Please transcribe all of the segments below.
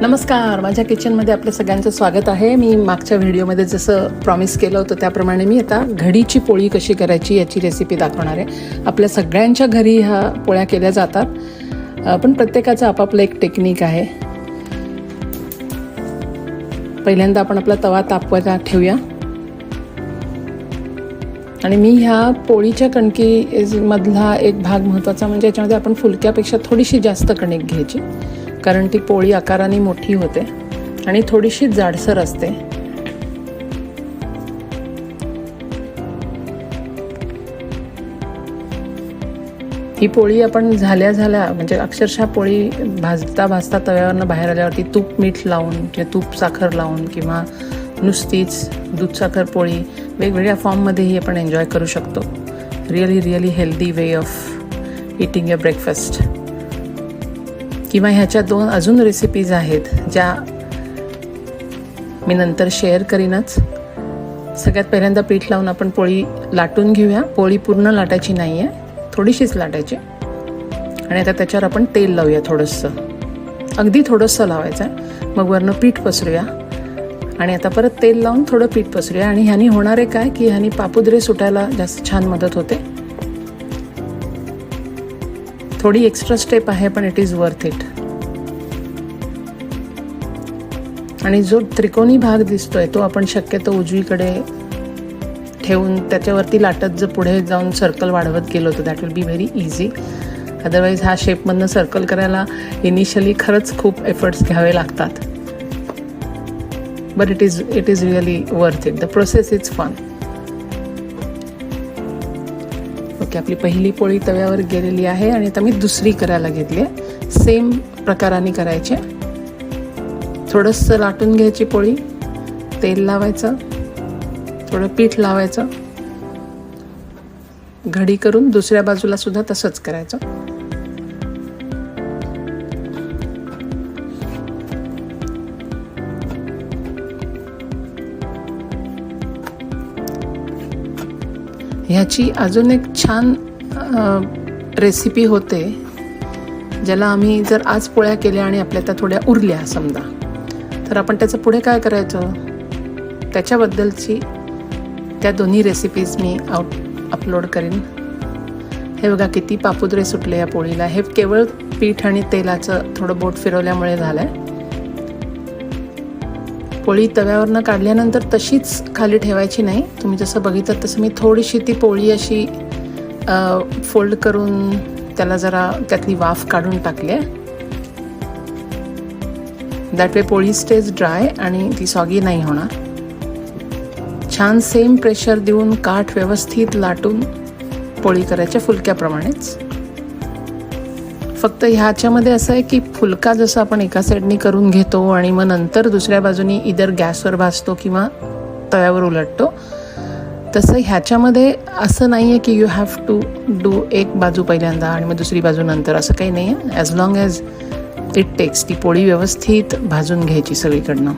नमस्कार माझ्या किचनमध्ये आपल्या सगळ्यांचं स्वागत आहे. मी मागच्या व्हिडिओमध्ये जसं प्रॉमिस केलं होतं त्याप्रमाणे मी आता घडीची पोळी कशी करायची याची रेसिपी दाखवणार आहे. आपल्या सगळ्यांच्या घरी ह्या पोळ्या केल्या जातात. पण प्रत्येकाचं आपापलं एक टेक्निक आहे. पहिल्यांदा आपण आपला तवा तापवायला ठेवूया. आणि मी ह्या पोळीच्या कणकी मधला एक भाग महत्त्वाचा म्हणजे याच्यामध्ये आपण फुलक्यापेक्षा थोडीशी जास्त कणिक घ्यायची. कारण ती पोळी आकाराने मोठी होते आणि थोडीशी जाडसर असते. ही पोळी आपण झाल्या झाल्या म्हणजे अक्षरशः पोळी भाजता भाजता तव्यावरनं बाहेर आल्यावरती तूप मीठ लावून किंवा तूप साखर लावून किंवा नुसतीच दूध साखर पोळी वेगवेगळ्या फॉर्ममध्येही आपण एन्जॉय करू शकतो. Really really healthy way of eating a breakfast किंवा ह्याच्या दोन अजून रेसिपीज आहेत ज्या मी नंतर शेअर करीनच. सगळ्यात पहिल्यांदा पीठ लावून आपण पोळी लाटून घेऊया. पोळी पूर्ण लाटायची नाही आहे थोडीशीच लाटायची. आणि आता त्याच्यावर आपण तेल लावूया थोडंसं. अगदी थोडंसं लावायचं आहे मग वरनं पीठ पसरूया. आणि आता परत तेल लावून थोडं पीठ पसरूया. आणि ह्यानी होणार आहे काय? की ह्यानी पापुद्रे सुटायला जास्त छान मदत होते. थोडी एक्स्ट्रा स्टेप आहे पण इट इज वर्थ इट आणि जो त्रिकोणी भाग दिसतोय तो आपण शक्यतो उजवीकडे ठेवून त्याच्यावरती लाटत जर पुढे जाऊन सर्कल वाढवत गेलो तर that will be very easy otherwise हा शेपमधनं सर्कल करायला इनिशियली खरंच खूप एफर्ट्स घ्यावे लागतात. But it is it is really worth it the process is fun की आपली पहिली पोळी तव्यावर गेलेली आहे आणि आता मी दुसरी करायला घेतली आहे. सेम प्रकाराने करायचे थोडंसं लाटून घ्यायची पोळी तेल लावायचं थोडं पीठ लावायचं. घडी करून दुसऱ्या बाजूला सुद्धा तसंच करायचं. ह्याची अजून एक छान रेसिपी होते ज्याला आम्ही जर आज पोळ्या केल्या आणि आपल्या त्या थोड्या उरल्या समजा तर आपण त्याचं पुढे काय करायचं? त्याच्याबद्दलची त्या दोन्ही रेसिपीज मी आउट अपलोड करीन. हे बघा किती पापुद्रे सुटले या पोळीला. हे केवळ पीठ आणि तेलाचं थोडं बोट फिरवल्यामुळे झालं आहे पोळी तव्यावरनं काढल्यानंतर तशीच खाली ठेवायची नाही. तुम्ही जसं बघितलं तसं मी थोडीशी ती पोळी अशी फोल्ड करून त्याला जरा त्यातली वाफ काढून टाकली आहे. दॅट वे पोळी स्टेज ड्राय आणि ती सॉगी नाही होणार. छान सेम प्रेशर देऊन काठ व्यवस्थित लाटून पोळी करायच्या फुलक्याप्रमाणेच. फक्त ह्याच्यामध्ये असं आहे की फुलका जसं आपण एका साईडनी करून घेतो आणि मग नंतर दुसऱ्या बाजूनी इधर गॅसवर भाजतो किंवा तव्यावर उलटतो तसं ह्याच्यामध्ये असं नाही आहे की यू हॅव टू डू एक बाजू पहिल्यांदा आणि मग दुसरी बाजू नंतर. असं काही नाही आहे as long as it takes ती पोळी व्यवस्थित भाजून घ्यायची सगळीकडनं.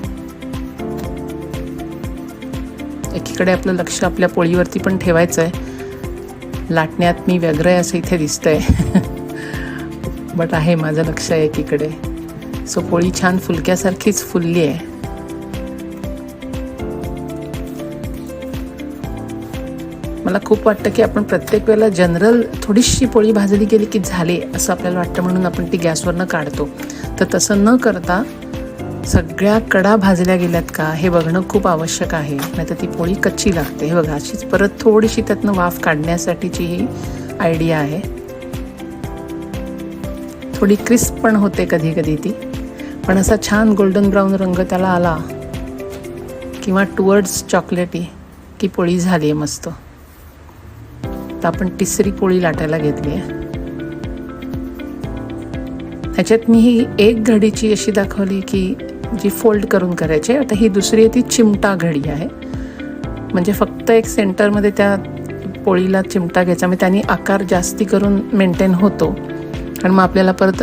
एकीकडे आपलं लक्ष आपल्या पोळीवरती पण ठेवायचं आहे लाटण्यात मी व्यग्र आहे असं इथे दिसतंय. बट आहे माझं लक्ष आहे एकीकडे. सो पोळी छान फुलक्यासारखीच फुलली आहे मला खूप वाटतं की आपण प्रत्येक वेळेला जनरल थोडीशी पोळी भाजली गेली की झाले असं आपल्याला वाटतं म्हणून आपण ती गॅसवरनं काढतो. तर तसं न करता सगळ्या कडा भाजल्या गेल्यात का हे बघणं खूप आवश्यक आहे. नाहीतर ती पोळी कच्ची लागते. हे बघा अशीच परत थोडीशी त्यातनं वाफ काढण्यासाठीची ही आयडिया आहे. थोडी क्रिस्प पण होते कधी कधी ती. पण असा छान गोल्डन ब्राऊन रंग त्याला आला किंवा टुवर्ड्स चॉकलेटी की पोळी झाली आहे मस्त. तर आपण तिसरी पोळी लाटायला घेतली आहे. ह्याच्यात मी ही एक घडीची अशी दाखवली की जी फोल्ड करून करायची आता ही दुसरी आहे ती चिमटा घडी आहे. म्हणजे फक्त एक सेंटरमध्ये त्या पोळीला चिमटा घ्यायचा. म्हणजे त्यांनी आकार जास्ती करून मेंटेन होतो. आणि मग आपल्याला परत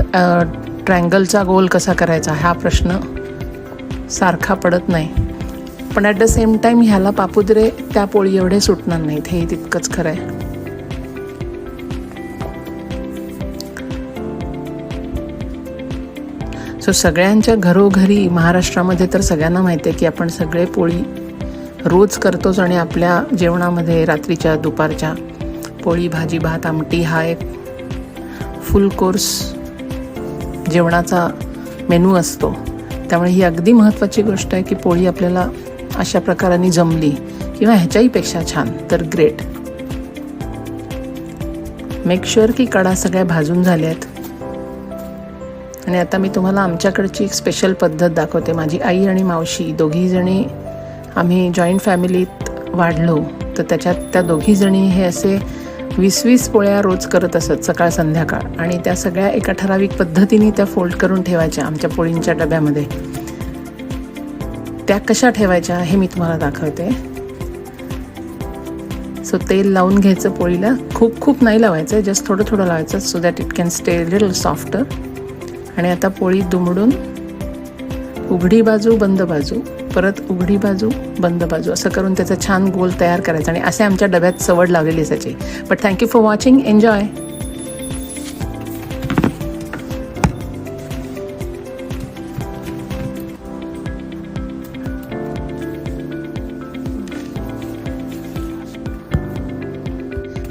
ट्रँगलचा गोल कसा करायचा हा प्रश्न सारखा पडत नाही. पण ॲट द सेम टाईम ह्याला पापुद्रे त्या पोळी एवढे सुटणार नाहीत हे तितकंच खरं आहे. सो सगळ्यांच्या घरोघरी महाराष्ट्रामध्ये तर सगळ्यांना माहिती आहे की आपण सगळे पोळी रोज करतोच आणि आपल्या जेवणामध्ये रात्रीच्या दुपारच्या पोळी भाजी भात आमटी हा एक फुल कोर्स जेवणाचा मेनू असतो. त्यामुळे ही अगदी महत्त्वाची गोष्ट आहे की पोळी आपल्याला अशा प्रकाराने जमली किंवा ह्याच्याही पेक्षा छान तर ग्रेट मेक शुअर की कडा सगळ्या भाजून झाल्या आहेत आणि आता मी तुम्हाला आमच्याकडची एक स्पेशल पद्धत दाखवते. माझी आई आणि मावशी दोघीजणी आम्ही जॉईंट फॅमिलीत वाढलो. तर त्याच्यात त्या दोघीजणी हे असे वीस वीस पोळ्या रोज करत असत सकाळ संध्याकाळ आणि त्या सगळ्या एका ठराविक पद्धतीने त्या फोल्ड करून ठेवायच्या आमच्या पोळींच्या डब्यामध्ये. त्या कशा ठेवायच्या हे मी तुम्हाला दाखवते. सो तेल लावून घ्यायचं पोळीला. खूप खूप नाही लावायचं जस्ट थोडं थोडं लावायचं so that it can stay little soft आणि आता पोळी दुमडून उघडी बाजू बंद बाजू. परत उघडी बाजू बंद बाजू असं करून त्याचा छान गोल तयार करायचा आणि असे आमच्या डब्यात सवड लावलेली असायची. But thank you for watching enjoy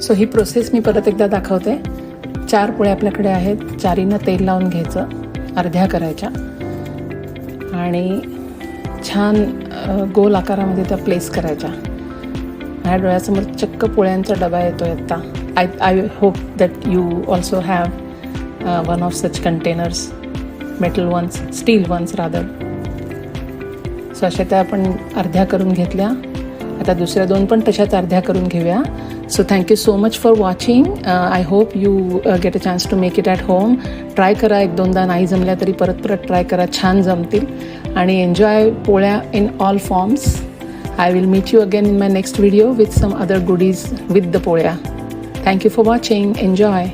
so he process मी परत एकदा दाखवते. चार पोळ्या आपल्याकडे आहेत. चारीनं तेल लावून घ्यायचं. अर्ध्या करायच्या. आणि छान गोल आकारामध्ये त्या प्लेस करायच्या. माझ्या डोळ्यासमोर चक्क पोळ्यांचा डबा येतो आहे आत्ता I I hope that you also have one of such containers metal ones steel ones rather so अशा त्या आपण अर्ध्या करून घेतल्या. आता दुसऱ्या दोन पण तशाच अर्ध्या करून घेऊया. So thank you so much for watching I hope you get a chance to make it at home try करा एक दोनदा नाही जमल्या तरी परत परत ट्राय करा छान जमतील. आणि एन्जॉय पोळ्या in all forms I will meet you again in my next video with some other goodies with the पोळ्या. Thank you for watching enjoy